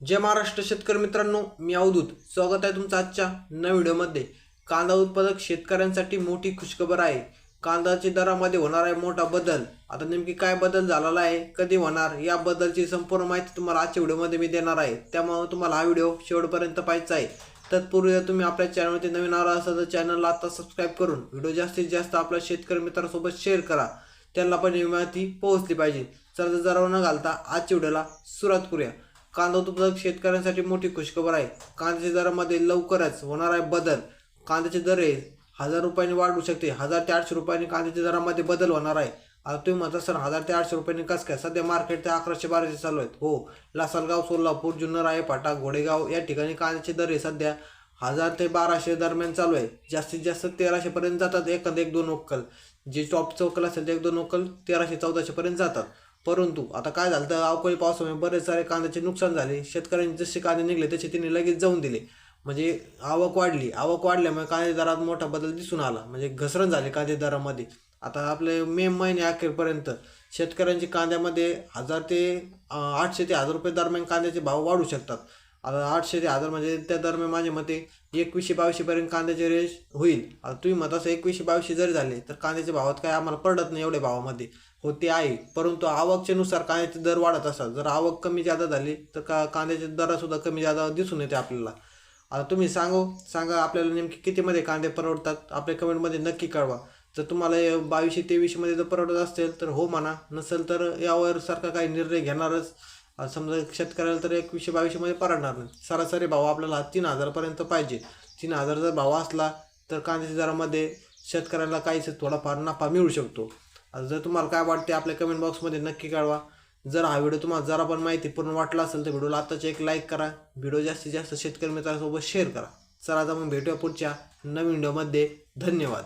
जय महाराष्ट्र शेतकरी मित्रांनो मी अवधूत. स्वागत आहे तुमचं आजच्या नव्या व्हिडिओमध्ये. कांदा उत्पादक शेतकऱ्यांसाठी मोठी खुशखबर आहे. कांद्याच्या दरामध्ये होणार आहे मोठा बदल. आता नेमकी काय बदल झालेला आहे कधी होणार याबद्दलची संपूर्ण माहिती तुम्हाला आजच्या व्हिडिओमध्ये मी देणार आहे. त्यामुळे तुम्हाला हा व्हिडिओ शेवटपर्यंत पाहायचा आहे. तत्पूर्वी जर तुम्ही आपल्या चॅनलवरती नवीन आला असाल तर चॅनलला आता सबस्क्राईब करून व्हिडिओ जास्तीत जास्त आपल्या शेतकरी मित्रांसोबत शेअर करा. त्यांना पण ही माहिती पोहोचली पाहिजे. चला जरा न घालता आजच्या व्हिडिओला सुरुवात करूया. कांदा उत्पादक शेतकऱ्यांसाठी मोठी खुशखबर आहे. कांद्याच्या दरामध्ये लवकरच होणार आहे बदल. कांद्याचे दर आहे हजार रुपयांनी वाढू शकते. हजार ते आठशे रुपयांनी कांद्याच्या दरामध्ये बदल होणार आहे. आता तुम्ही म्हणता सर हजार ते आठशे रुपयांनी कसं काय? सध्या मार्केट ते अकराशे बाराशे चालू आहेत. हो. लासलगाव सोलापूर जुन्नर आहे फाटा घोडेगाव या ठिकाणी कांद्याचे दर हे सध्या हजार ते बाराशे दरम्यान चालू आहे. जास्तीत जास्त तेराशेपर्यंत जातात. एखादं एक दोन वक्कल. जे टॉप चौकल असेल ते एक दोन वक्कल तेराशे चौदाशेपर्यंत जातात. परंतु आता काय झालं तर अवकाळी पावसामुळे बरेच सारे कांद्याचे नुकसान झाले. शेतकऱ्यांनी जसे कांदे निघले तसे त्यांनी लगेच जाऊन दिले. म्हणजे आवक वाढली. आवक वाढल्यामुळे कांदे दरात मोठा बदल दिसून आला. म्हणजे घसरण झाली कांदे दरामध्ये. आता आपले मे महिने अखेरपर्यंत शेतकऱ्यांची कांद्यामध्ये हजार ते आठशे ते हजार रुपये दरम्यान कांद्याचे भाव वाढू शकतात. आठशे ते हजार म्हणजे त्या दरम्यान माझ्या मते एकवीसशे बावीसशेपर्यंत कांद्याचे रेट होईल. आता तुम्ही मत असं एकवीसशे बावीसशे जरी झाले तर कांद्याच्या भावात काय आम्हाला पडत नाही एवढ्या भावामध्ये. होते आहे. परंतु आवकच्यानुसार कांद्याचे दर वाढत असतात. जर आवक कमी जादा झाली तर का कांद्याचे दरसुद्धा कमी जादा दिसून येते आपल्याला. आता तुम्ही सांगू सांगा आपल्याला नेमके कितीमध्ये कांदे परवडतात? आपल्या कमेंटमध्ये नक्की कळवा. जर तुम्हाला बावीसशे तेवीसशेमध्ये जर परवडत असेल तर हो म्हणा. नसेल तर यावर सरकार काही निर्णय घेणारच. समजा शेतकऱ्याला तर एकवीसशे बावीसशेमध्ये परवडणार नाही. सरासरी भाव आपल्याला तीन हजारपर्यंत पाहिजे. तीन हजार जर भाव असला तर कांद्याच्या दरामध्ये शेतकऱ्याला काहीच थोडाफार नफा मिळू शकतो. आता जर तुम्हाला काय वाटते आपल्या कमेंट बॉक्समध्ये नक्की कळवा. जर हा व्हिडिओ तुम्हाला जरा पण माहिती पूर्ण वाटला असेल तर व्हिडिओला आत्ताच एक लाईक करा. व्हिडिओ जास्तीत जास्त शेतकरी मित्रांसोबत शेअर करा. चला आता मग भेटूया पुढच्या नवीन व्हिडिओमध्ये धन्यवाद.